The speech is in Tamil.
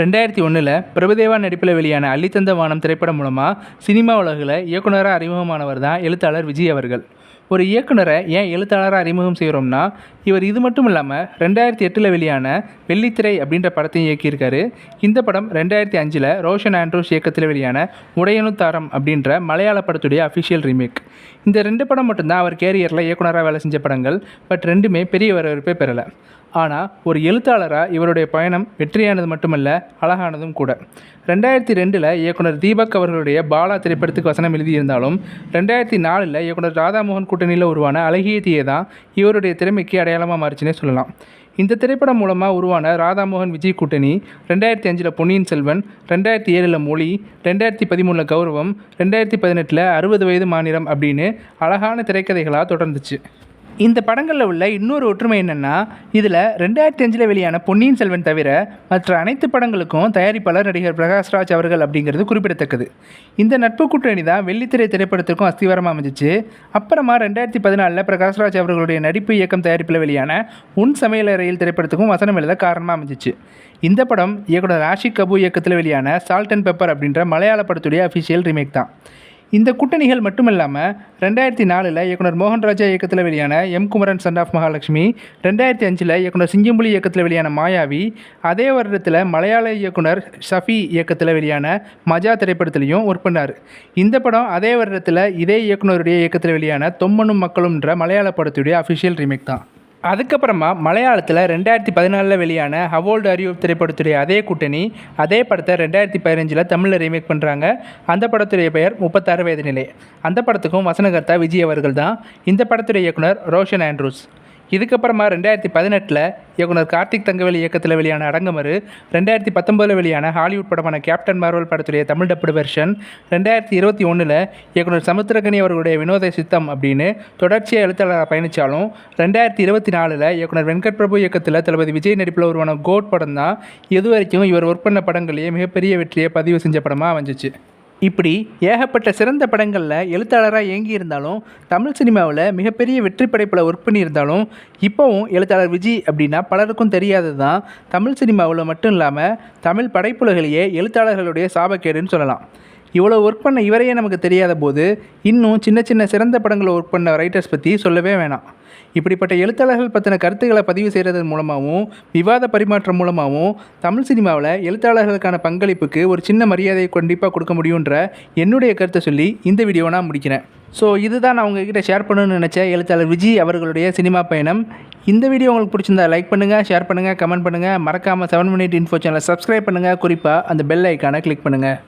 ரெண்டாயிரத்தி ஒன்றில் பிரபுதேவா நடிப்பில் வெளியான அள்ளித்தந்த வானம் திரைப்படம் மூலமாக சினிமா உலகில் இயக்குனராக அறிமுகமானவர் தான் எழுத்தாளர் விஜய் அவர்கள். ஒரு இயக்குனரை ஏன் எழுத்தாளராக அறிமுகம் செய்கிறோம்னா இவர் இது மட்டும் இல்லாமல் ரெண்டாயிரத்தி எட்டில் வெளியான வெள்ளித்திரை அப்படின்ற படத்தையும் இயக்கியிருக்காரு. இந்த படம் ரெண்டாயிரத்தி அஞ்சில் ரோஷன் ஆண்ட்ரூஸ் இயக்கத்தில் வெளியான உடையனு தாரம் அப்படின்ற மலையாள படத்துடைய அஃபிஷியல் ரீமேக் இந்த ரெண்டு படம் மட்டும்தான் அவர் கேரியரில் இயக்குனராக வேலை செஞ்ச படங்கள் பட் ரெண்டுமே பெரிய வரவேற்பை பெறலை. ஆனால் ஒரு எழுத்தாளராக இவருடைய பயணம் வெற்றியானது மட்டுமல்ல அழகானதும் கூட. ரெண்டாயிரத்தி ரெண்டில் இயக்குனர் தீபக் அவர்களுடைய பாலா திரைப்படத்துக்கு வசனம் எழுதியிருந்தாலும் ரெண்டாயிரத்தி நாலில் இயக்குனர் ராதாமோகன் கூட்டணியில் உருவான அழகிய தான் இவருடைய திறமைக்கு அடையாளமாக மாறிச்சுனே சொல்லலாம். இந்த திரைப்படம் மூலமாக உருவான ராதாமோகன் விஜய் கூட்டணி ரெண்டாயிரத்தி அஞ்சில் பொன்னியின் செல்வன் ரெண்டாயிரத்தி ஏழில் மொழி ரெண்டாயிரத்தி பதிமூணில் கௌரவம் ரெண்டாயிரத்தி பதினெட்டில் அறுபது வயது மாநிலம் அப்படின்னு அழகான திரைக்கதைகளாக தொடர்ந்துச்சு. இந்த படங்களில் உள்ள இன்னொரு ஒற்றுமை என்னென்னா இதில் ரெண்டாயிரத்தி அஞ்சில் வெளியான பொன்னியின் செல்வன் தவிர மற்ற அனைத்து படங்களுக்கும் தயாரிப்பாளர் நடிகர் பிரகாஷ்ராஜ் அவர்கள் அப்படிங்கிறது குறிப்பிடத்தக்கது. இந்த நட்பு கூட்டணி தான் வெள்ளித்திரை திரைப்படத்துக்கும் அஸ்திவாரமாக அமைஞ்சிச்சு. அப்புறமா ரெண்டாயிரத்தி பதினாலில் பிரகாஷ்ராஜ் அவர்களுடைய நடிப்பு இயக்கம் தயாரிப்பில் வெளியான உன் சமையலறையில் திரைப்படத்துக்கும் வசனம் எழுத காரணமாக அமைஞ்சிச்சு. இந்த படம் இயக்குனர் ஆஷிக் கபூர் இயக்கத்தில் வெளியான சால்ட் அண்ட் பெப்பர் அப்படின்ற மலையாள படத்துடைய அஃபிஷியல் ரீமேக் தான். இந்த கூட்டணிகள் மட்டுமல்லாமல் ரெண்டாயிரத்தி நாலில் இயக்குனர் மோகன்ராஜா இயக்கத்தில் வெளியான M Kumaran son of Mahalakshmi ரெண்டாயிரத்தி அஞ்சில் இயக்குனர் சிங்கம்புலி இயக்கத்தில் வெளியான மாயாவி அதே வருடத்தில் மலையாள இயக்குனர் ஷஃபி இயக்கத்தில் வெளியான மஜா திரைப்படத்திலையும் ஒர்க் பண்ணார். இந்த படம் அதே வருடத்தில் இதே இயக்குனருடைய இயக்கத்தில் வெளியான தொம்மனும் மக்களும்ன்ற மலையாள படத்துடைய அஃபிஷியல் ரீமேக் தான். அதுக்கப்புறமா மலையாளத்தில் ரெண்டாயிரத்தி பதினாலில் வெளியான ஹவோல்டு அறிவு திரைப்படத்துடைய அதே கூட்டணி அதே படத்தை ரெண்டாயிரத்தி பதினஞ்சில் தமிழில் ரீமேக் பண்ணுறாங்க அந்த படத்துடைய பெயர் முப்பத்தாறு வயது நிலை. அந்த படத்துக்கும் வசனகர்த்தா விஜய் அவர்கள் தான் இந்த படத்துடைய இயக்குனர் ரோஷன் ஆண்ட்ரூஸ். இதுக்கப்புறமா ரெண்டாயிரத்தி பதினெட்டில் இயக்குனர் கார்த்திக் தங்கவேலி இயக்கத்தில் வெளியான அடங்கமறு ரெண்டாயிரத்தி பத்தொம்போதில் வெளியான ஹாலிவுட் படமான கேப்டன் மார்வல் படத்துடைய தமிழ் டப்புடு வெர்ஷன் ரெண்டாயிரத்தி இருபத்தி ஒன்றில் இயக்குனர் சமுத்திரகனி அவர்களுடைய வினோத சித்தம் அப்படின்னு தொடர்ச்சியாக எழுத்தாளராக பயணித்தாலும் ரெண்டாயிரத்தி இருபத்தி நாலில் இயக்குனர் வெங்கட் பிரபு இயக்கத்தில் தளபதி விஜய் நடிப்பில் உருவான கோட் படம் தான் இதுவரைக்கும் இவர் ஒர்க் பண்ண படங்களையே மிகப்பெரிய வெற்றியை பதிவு செஞ்ச படமாக அமைஞ்சிச்சு. இப்படி ஏகப்பட்ட சிறந்த படங்களில் எழுத்தாளராக இயங்கி இருந்தாலும் தமிழ் சினிமாவில் மிகப்பெரிய வெற்றி படைப்பில் ஒர்க் பண்ணியிருந்தாலும் இப்போவும் எழுத்தாளர் விஜய் அப்படின்னா பலருக்கும் தெரியாதது தான் தமிழ் சினிமாவில் மட்டும் இல்லாமல் தமிழ் படைப்புலகிலேயே எழுத்தாளர்களுடைய சாபக்கேடுன்னு சொல்லலாம். இவ்வளோ ஒர்க் பண்ண இவரையே நமக்கு தெரியாத போது இன்னும் சின்ன சின்ன சிறந்த படங்களை ஒர்க் பண்ண ரைட்டர்ஸ் பற்றி சொல்லவே வேணாம். இப்படிப்பட்ட எழுத்தாளர்கள் பற்றின கருத்துக்களை பதிவு செய்கிறது மூலமாகவும் விவாத பரிமாற்றம் மூலமாகவும் தமிழ் சினிமாவில் எழுத்தாளர்களுக்கான பங்களிப்புக்கு ஒரு சின்ன மரியாதையை கண்டிப்பாக கொடுக்க முடியுன்ற என்னுடைய கருத்தை சொல்லி இந்த வீடியோவை நான் முடிக்கிறேன். ஸோ இதுதான் நான் உங்ககிட்ட ஷேர் பண்ணணும்னு நினச்ச எழுத்தாளர் விஜய் அவர்களுடைய சினிமா பயணம். இந்த வீடியோ உங்களுக்கு பிடிச்சிருந்தா லைக் பண்ணுங்கள் ஷேர் பண்ணுங்கள் கமெண்ட் பண்ணுங்கள் மறக்காமல் செவன் மினிட் இன்ஃபோ சேனலை சப்ஸ்கிரைப் பண்ணுங்கள் குறிப்பாக அந்த பெல் ஐக்கானை கிளிக் பண்ணுங்கள்